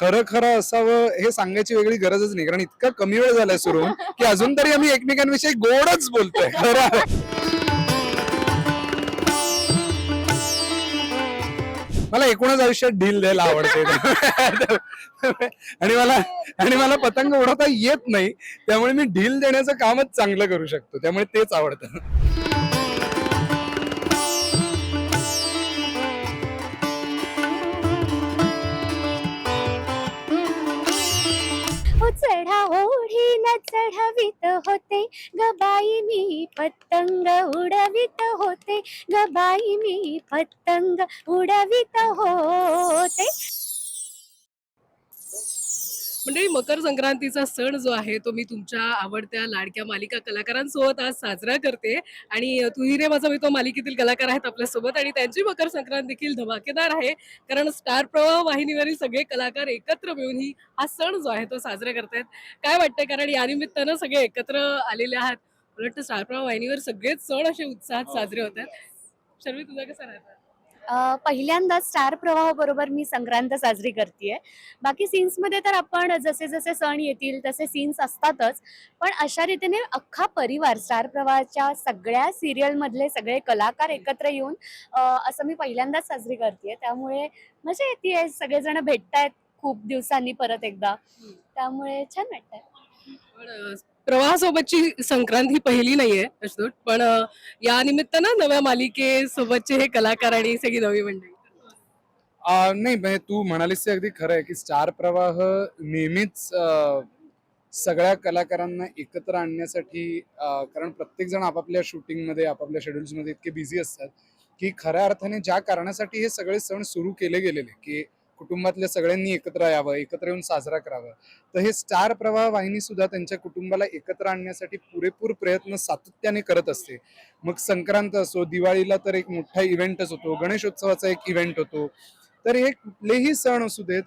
खरं खरं असावं हे सांगायची वेगळी गरजच नाही. कारण इतका कमी वेळ झालाय सुरू की अजून तरी आम्ही एकमेकांविषयी गोडच बोलतोय. खरं मला एकूणच आयुष्यात ढील द्यायला आवडते. आणि मला आणि मला पतंग उडवता येत नाही. त्यामुळे मी ढील देण्याचं कामच चांगलं करू शकतो. त्यामुळे तेच आवडतं. चढा ओढी न चढवित होते. गबाई मी पतंग उडवित होते. गबाई मी पतंग उडवित होते. म्हणजे मकर संक्रांतीचा सण जो आहे तो मी तुमच्या आवडत्या लाडक्या मालिका कलाकारांसोबत आज साजरा करते. आणि तुही रे माझा मी तो मालिकेतील कलाकार आहेत आपल्यासोबत. आणि त्यांची मकर संक्रांत देखील धमाकेदार आहे. कारण स्टार प्रवाह वाहिनीवरील सगळे कलाकार एकत्र मिळून ही हा सण जो आहे तो साजरा करतायत. काय वाटतंय? कारण यानिमित्तानं सगळे एकत्र आलेले आहात. उलट स्टार प्रवाह वाहिनीवर सगळेच सण असे उत्साहात साजरे होतात. शर्वी तुझा कसा राहतात पहिल्यांदा स्टार प्रवाह बरोबर मी संक्रांत साजरी करते बाकी सीन्समध्ये तर आपण जसे जसे सण येतील तसे सीन्स असतातच. पण अशा रीतीने अख्खा परिवार स्टार प्रवाहाच्या सगळ्या सिरियल मधले सगळे कलाकार एकत्र येऊन असं मी पहिल्यांदाच साजरी करते त्यामुळे मजा येते सगळेजण भेटतायत खूप दिवसांनी परत एकदा. त्यामुळे छान वाटतंय. प्रवाहासोबतची संक्रांत ही पहिली नाहीये अशोक. पण या निमित्तानं नव्या मालिकेसोबतचे हे कलाकार आणि सगळी नवी मंडळी. नाही म्हणजे तू म्हणालीस ते अगदी खरं आहे की स्टार प्रवाह नेहमीच सगळ्या कलाकारांना एकत्र आणण्यासाठी कारण प्रत्येक जण आपापल्या शूटिंगमध्ये आपापल्या शेड्यूल्समध्ये इतके बिझी असतात की खऱ्या अर्थाने ज्या कारणासाठी हे सगळे सण सुरू केले गेलेले की कुटुंबातल्या सगळ्यांनी एकत्र यावं एकत्र येऊन साजरा करावा. तर हे स्टार प्रवाह वाहिनी सुद्धा त्यांच्या कुटुंबाला एकत्र आणण्यासाठी पुरेपूर प्रयत्न सातत्याने करत असते. मग संक्रांत असो दिवाळीला तर एक मोठा इव्हेंटच होतो गणेशोत्सवाचा एक इव्हेंट होतो. तर हे कुठलेही सण असू देत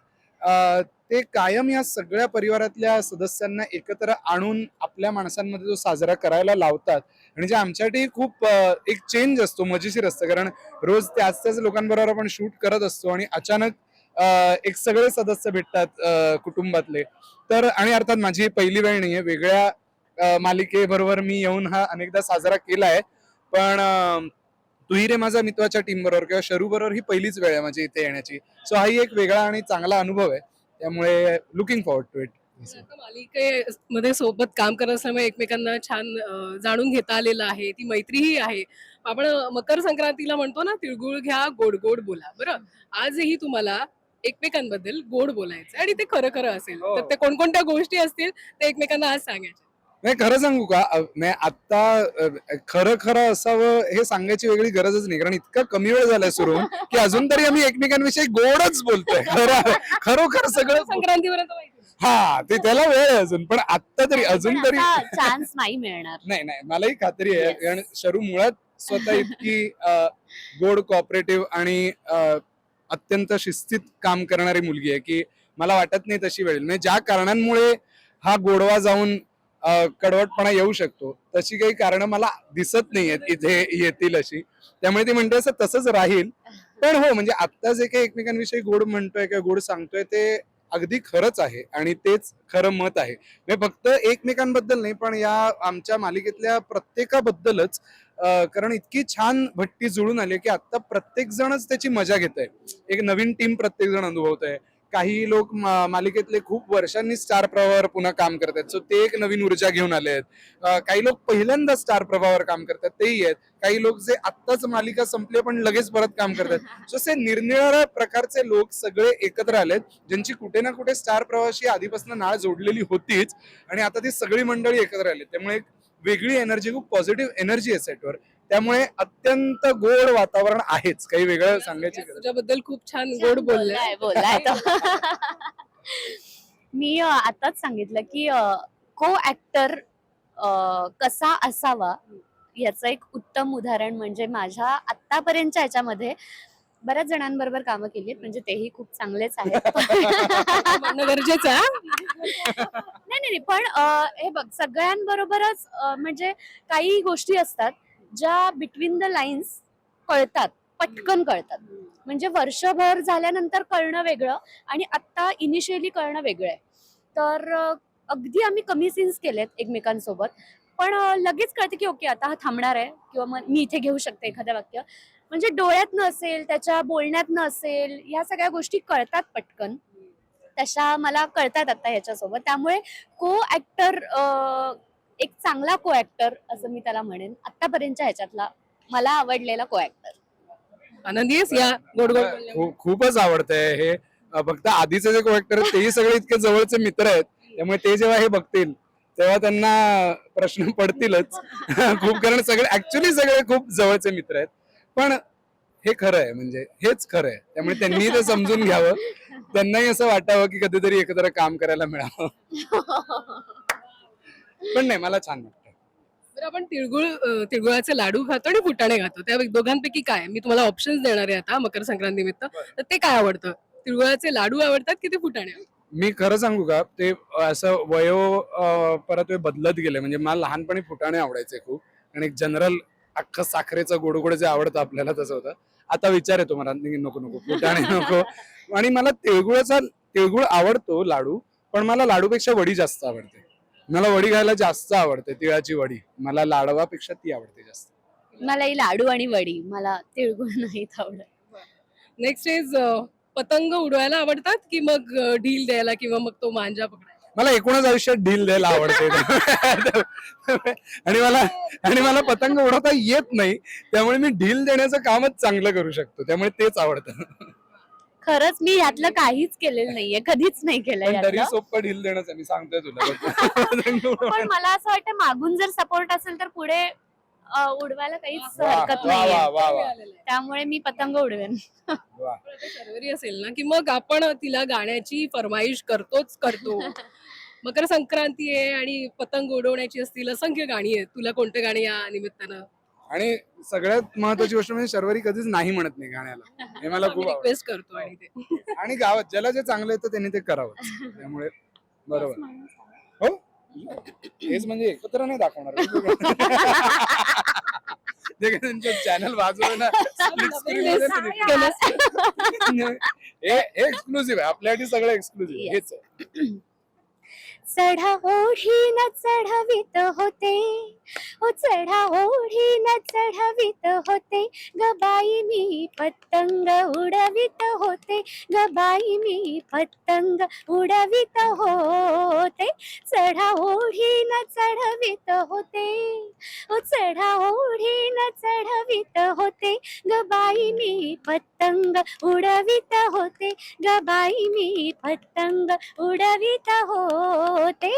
ते कायम या सगळ्या परिवारातल्या सदस्यांना एकत्र आणून आपल्या माणसांमध्ये जो साजरा करायला लावतात. आणि जे आमच्यासाठी खूप एक चेंज असतो मजेशीर असतं. कारण रोज त्याच त्याच लोकांबरोबर आपण शूट करत असतो आणि अचानक एक सगळे सदस्य भेटतात कुटुंबातले. तर आणि अर्थात माझी पहिली वेळ नाहीये. वेगळ्या मालिकेबरोबर मी येऊन हा अनेकदा साजरा केला आहे पण तुही रे माझा मित्राच्या टीम बरोबर किंवा शरू बरोबर ही पहिलीच वेळ आहे माझी इथे येण्याची. सो हाही एक वेगळा आणि चांगला अनुभव आहे. त्यामुळे लुकिंग फॉरवर्ड टू इट मालिकेमध्ये सोबत काम करत असल्यामुळे एकमेकांना छान जाणून घेता आलेलं आहे. ती मैत्रीही आहे. आपण मकर संक्रांतीला म्हणतो ना तिळगुळ घ्या गोड गोड बोला. बरं? आजही तुम्हाला एकमेकांबद्दल गोड बोलायचं आणि ते खरं खरं असेल. हो. तर ते कोणकोणत्या गोष्टी असतील ते एकमेकांना आज सांगायच्या नाही खरं सांगू का? अ, नाही आता अ, खरं खरं असावं हे सांगायची वेगळी गरजच नाही. कारण इतका कमी वेळ झालाय सुरू होऊन की अजून तरी आम्ही एकमेकांविषयी गोडच बोलतोय. खरं खरोखर सगळं संक्रांतीपर्यंत माहिती नाही. हा ते त्याला वेळ आहे अजून. पण आता तरी अजून तरी चान्स नाही मिळणार. नाही नाही मलाही खात्री आहे. Yes. कारण शरू मुळात स्वतः इतकी अ, गोड कॉपरेटिव्ह आणि अ, अत्यंत शिस्तीत काम करणारी मुलगी आहे की मला वाटत नाही तशी वेळ. म्हणजे ज्या कारणांमुळे हा गोडवा जाऊन कडवटपणा येऊ शकतो तशी काही कारण मला दिसत नाही इथे येतील अशी. त्यामुळे ती म्हणते असं तसंच राहील. पण हो म्हणजे आत्ता जे काही एकमेकांविषयी गोड म्हणतोय किंवा गोड सांगतोय ते अगदी खरंच आहे आणि तेच खरं मत आहे. म्हणजे फक्त एकमेकांबद्दल नाही पण या आमच्या मालिकेतल्या प्रत्येकाबद्दलच कारण इतकी छान भट्टी जुळून आली की आता प्रत्येक जणच त्याची मजा घेत आहे एक नवीन टीम प्रत्येक जण अनुभवत आहे काही लोक मालिकेतले खूप वर्षांनी स्टार प्रवाहावर पुन्हा काम करतात सो ते एक नवीन ऊर्जा घेऊन आले आहेत काही लोक पहिल्यांदा स्टार प्रवाहावर काम करतात तेही आहेत. काही लोक जे आत्ताच मालिका संपली पण लगेच परत काम करतात. सो असे निरनिराळ्या प्रकारचे लोक सगळे एकत्र आलेत ज्यांची कुठे ना कुठे स्टार प्रवाहाशी आधीपासून नाळ जोडलेली होतीच. आणि आता ती सगळी मंडळी एकत्र आली त्यामुळे एक वेगळी एनर्जी खूप पॉझिटिव्ह एनर्जी आहे सेटवर त्यामुळे अत्यंत गोड वातावरण आहेच काही वेगळं सांगायची. तुझ्याबद्दल खूप छान गोड बोलले बोललाय बोललाय तो. मी आताच सांगितलं की को ऍक्टर कसा असावा याचं एक उत्तम उदाहरण म्हणजे माझ्या आतापर्यंतच्या याच्यामध्ये बऱ्याच जणांबरोबर कामं केली आहेत म्हणजे तेही खूप चांगलेच आहेत. म्हणणं गरजेचं आहे हा? नाही नाही नाही, पण अ, हे बघ सगळ्यांबरोबरच अ, म्हणजे काही गोष्टी असतात ज्या बिटवीन द लाईन्स कळतात पटकन कळतात. म्हणजे वर्षभर झाल्यानंतर कळणं वेगळं आणि आत्ता इनिशियली कळणं वेगळं आहे. तर अं, अगदी आम्ही कमी सीन्स केलेत एकमेकांसोबत पण अं, लगेच कळतं की ओके आता हा थांबणार आहे किंवा मग मी इथे घेऊ शकते एखादं वाक्य. म्हणजे डोळ्यात नसेल त्याच्या बोलण्यात नसेल ह्या सगळ्या गोष्टी कळतात पटकन. तशा मला कळतात आता ह्याच्यासोबत. त्यामुळे को ऍक्टर एक चांगला को ऍक्टर असं मी त्याला म्हणेन. आतापर्यंतच्या ह्याच्यातला मला आवडलेला को ऍक्टर आनंदी या गोड खूपच आवडतंय. हे फक्त आधीचे जे कॉक्टर आहेत तेही सगळे इतके जवळचे मित्र आहेत. त्यामुळे ते जेव्हा हे बघतील तेव्हा त्यांना प्रश्न पडतीलच. खूप कारण सगळे ऍक्च्युली सगळे खूप जवळचे मित्र आहेत. पण हे खरं आहे म्हणजे हेच खरं आहे. त्यामुळे त्यांनी ते समजून घ्यावं. त्यांनाही असं वाटावं की कधीतरी एकत्र काम करायला मिळावं. पण नाही मला छान वाटतं आपण तिळगुळ अं, तिळगुळाचे लाडू खातो आणि फुटाणे खातो त्या दोघांपैकी काय मी तुम्हाला ऑप्शन्स देणार आहे आता मकर संक्रांती निमित्त तर ते काय आवडतं? तिळगुळाचे लाडू आवडतात की ते फुटाणे? मी खरं सांगू का ते असं वयो अं, परत बदलत गेले. म्हणजे मला लहानपणी फुटाणे आवडायचे खूप. आणि एक जनरल अख्खं साखरेचं गोड गोड जे आवडतं आपल्याला तसं होतं. आता विचार येतो मला नको नको फुटाणे नको. आणि मला तिळगुळाचा तिळगुळ आवडतो लाडू पण मला लाडूपेक्षा वडी जास्त आवडते. मला वडी खायला जास्त आवडते तिळाची वडी. मला लाडवापेक्षा ती आवडते जास्त. मला ही लाडू आणि वडी मला तिळगुळ नाहीत आवडत. नेक्स्ट इज पतंग उडवायला आवडतात की मग ढील द्यायला किंवा मग तो मांजा पकडायला? मला एकूणच आयुष्यात ढील द्यायला आवडते. आणि मला आणि मला पतंग उडवता येत नाही त्यामुळे मी ढील देण्याचं कामच चांगलं करू शकतो. त्यामुळे तेच आवडतं. खरंच मी यातलं काहीच केलेलं नाहीये कधीच नाही केलं तरी सोपं ढील देण्याचं आहे, मी सांगतोय तुला. पण. मला असं वाटतं मागून जर सपोर्ट असेल तर पुढे अं, उडवायला काहीच वा, हरकत वा, नाहीये. वा, वा, वा, मिळालेलं आहे. त्यामुळे मी पतंग उडवेन. वा. शर्वरी असेल ना की मग आपण तिला गाण्याची फरमाईश करतोच करतो. मकर संक्रांती आहे आणि पतंग उडवण्याची असतील असंख्य गाणी आहेत. तुला कोणते गाणी या निमित्तानं? आणि सगळ्यात महत्वाची गोष्ट म्हणजे शर्वरी कधीच नाही म्हणत नाही गाण्याला. हे मला खूप रिक्वेस्ट करतो आणि ते. आणि गावात ज्याला जे चांगलं येतं त्यांनी ते करावं. त्यामुळे बरोबर. हो? हेच म्हणजे एकत्र नाही दाखवणार. जे काही त्यांचं चॅनल वाजवलं ना split screen मध्ये ते दिसतं. हे एक्सक्लुझिव्ह आहे. आपल्यासाठी सगळं एक्सक्लुझिव्ह हेच आहे. चढा ओढीन चढवित होते. ओ चढा ओढीन चढवित होते. गबाई मी पतंग उडवित होते. गबाई मी पतंग उडवित होते. चढा ओढीन चढवित होते. ओ चढा ओढीन चढवित होते गबाई मी पतंग उडवित होते. गबाई मी पतंग उडवित होते.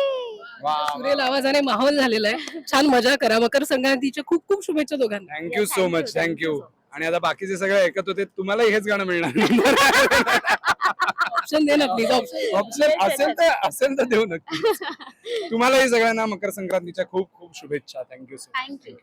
सुरेल आवाजाने माहोल झालेला आहे. छान मजा करा. मकर संक्रांतीच्या खूप खूप शुभेच्छा दोघांना. थँक्यू सो मच थँक्यू आणि आता बाकीचे सगळे ऐकत होते तुम्हाला हेच गाणं मिळणार. ऑप्शन दे ना प्लीज ऑप्शन ऑप्शन असेल तर असेल तर देऊ नक्की तुम्हालाही सगळ्यांना मकर संक्रांतीच्या खूप खूप शुभेच्छा. Thank you so thank you